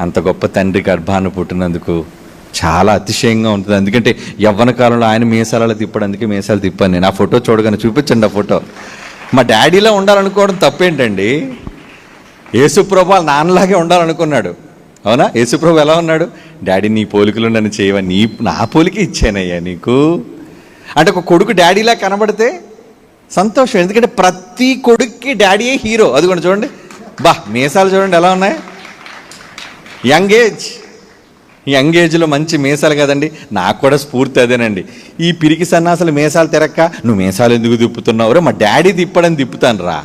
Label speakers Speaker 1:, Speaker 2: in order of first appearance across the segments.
Speaker 1: అంత గొప్ప తండ్రి గర్భాన్ని పుట్టినందుకు చాలా అతిశయంగా ఉంటుంది. ఎందుకంటే యవ్వన కాలంలో ఆయన మీసాలలో తిప్పాడు అందుకే మీసాలు తిప్పాను నేను. ఆ ఫోటో చూడగానే చూపించండి ఆ ఫోటో. మా డాడీలో ఉండాలనుకోవడం తప్పేంటండి? యేసుప్రభు వాళ్ళ నాన్నలాగే ఉండాలనుకున్నాడు. అవునా? యేసుప్రభు ఎలా ఉన్నాడు? డాడీ నీ పోలికలు నన్ను చేయవా? నీ నా పోలిక ఇచ్చానయ్యా నీకు. అంటే ఒక కొడుకు డాడీలా కనబడితే సంతోషం. ఎందుకంటే ప్రతి కొడుక్కి డాడీయే హీరో. అది కూడా చూడండి. బా మీసాలు చూడండి ఎలా ఉన్నాయి? Young age. యంగ్ ఏజ్లో మంచి మీసాలు కదండి. నాకు కూడా స్ఫూర్తి అదేనండి. ఈ పిరికి సన్నాసులు మీసాలు తిరక్క నువ్వు మీసాలు ఎందుకు తిప్పుతున్నావు మా డాడీ తిప్పడని తిప్పుతాను రా.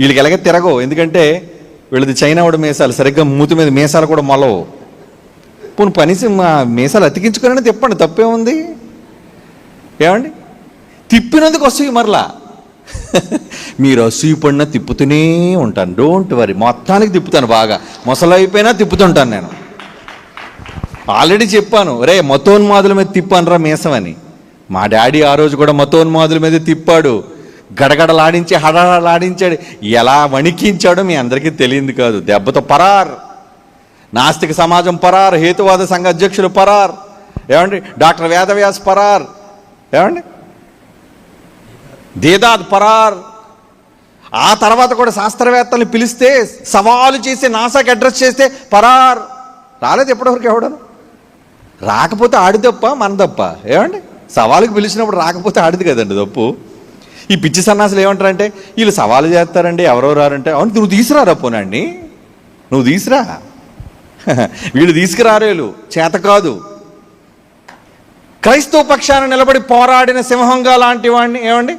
Speaker 1: వీళ్ళకి ఎలాగ తిరగవు. ఎందుకంటే వీళ్ళది చైనా వాడు మీసాలు. సరిగ్గా మూతి మీద మీసాలు కూడా మొలవు. పోను పనిసి మా మీసాలు అతికించుకునే తిప్పండి. తప్పేముంది? ఏమండి? తిప్పినందుకు వస్తాయి మరలా. మీరు అసూయపడినా తిప్పుతూనే ఉంటాను. డోంట్ వరీ మొత్తానికి తిప్పుతాను బాగా. ముసలైపోయినా తిప్పుతుంటాను నేను. ఆల్రెడీ చెప్పాను. రే మతోన్మాదుల మీద తిప్పానురా మీసమని మా డాడీ ఆ రోజు కూడా మతోన్మాదుల మీద తిప్పాడు. గడగడలాడించి హడలాడించాడు ఎలా వణికించాడో మీ అందరికీ తెలియంది కాదు. దెబ్బతో పరార్. నాస్తిక సమాజం పరార్. హేతువాద సంఘ అధ్యక్షులు పరార్. ఏమండి? డాక్టర్ వేదవ్యాస్ పరార్. ఏమండి? దేదాద్ పరార్. ఆ తర్వాత కూడా శాస్త్రవేత్తల్ని పిలిస్తే సవాలు చేసి నాసాకి అడ్రస్ చేస్తే పరార్. రాలేదు ఎప్పటివరకు ఎవడను? రాకపోతే ఆడి తప్ప మన తప్ప ఏమండి? సవాలుకి పిలిచినప్పుడు రాకపోతే ఆడిది కదండి తప్పు. ఈ పిచ్చి సన్నాసులు ఏమంటారంటే వీళ్ళు సవాలు చేస్తారండి ఎవరో రారంటే అవును నువ్వు తీసుకురారా పోనండి? నువ్వు తీసురా? వీళ్ళు తీసుకురారేలు చేత కాదు. క్రైస్తవ పక్షాన నిలబడి పోరాడిన సింహంగా లాంటి వాడిని ఏమండి?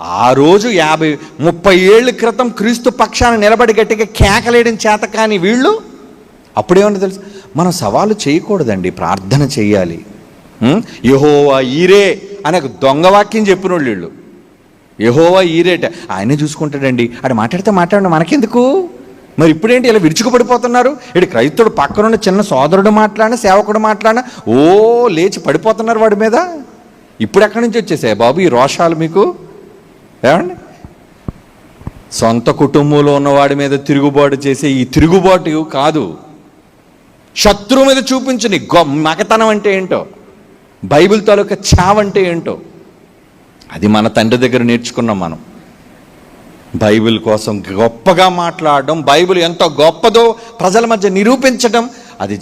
Speaker 1: ఆ రోజు యాభై ముప్పై ఏళ్ళ క్రితం క్రీస్తు పక్షాన నిలబడి గట్టిగా కేకలేయడం చేత కానీ వీళ్ళు? అప్పుడేమన్నా తెలుసు? మనం సవాలు చేయకూడదండి ప్రార్థన చేయాలి. యహోవా ఈరే అనే దొంగవాక్యం దొంగ వాక్యం చెప్పిన వీళ్ళు. యహోవా ఈరేట ఆయనే చూసుకుంటాడండి. అటు మాట్లాడితే మాట్లాడండి మనకెందుకు? మరి ఇప్పుడేంటి ఇలా విరుచుకుపడిపోతున్నారు? ఇటు క్రైస్తవుడు పక్కనున్న చిన్న సోదరుడు మాట్లాడినా సేవకుడు మాట్లాడినా ఓ లేచి పడిపోతున్నారు వాడి మీద? ఇప్పుడు ఎక్కడి నుంచి వచ్చేసాయి బాబు ఈ రోషాలు మీకు? ఏమండి? సొంత కుటుంబంలో ఉన్నవాడి మీద తిరుగుబాటు చేసే ఈ తిరుగుబాటు కాదు. శత్రువు మీద చూపించని గొ మగతనం అంటే ఏంటో? బైబిల్ తాలూకా చావంటే ఏంటో? అది మన తండ్రి దగ్గర నేర్చుకున్నాం మనం. బైబిల్ కోసం గొప్పగా మాట్లాడడం బైబిల్ ఎంత గొప్పదో ప్రజల మధ్య నిరూపించడం అది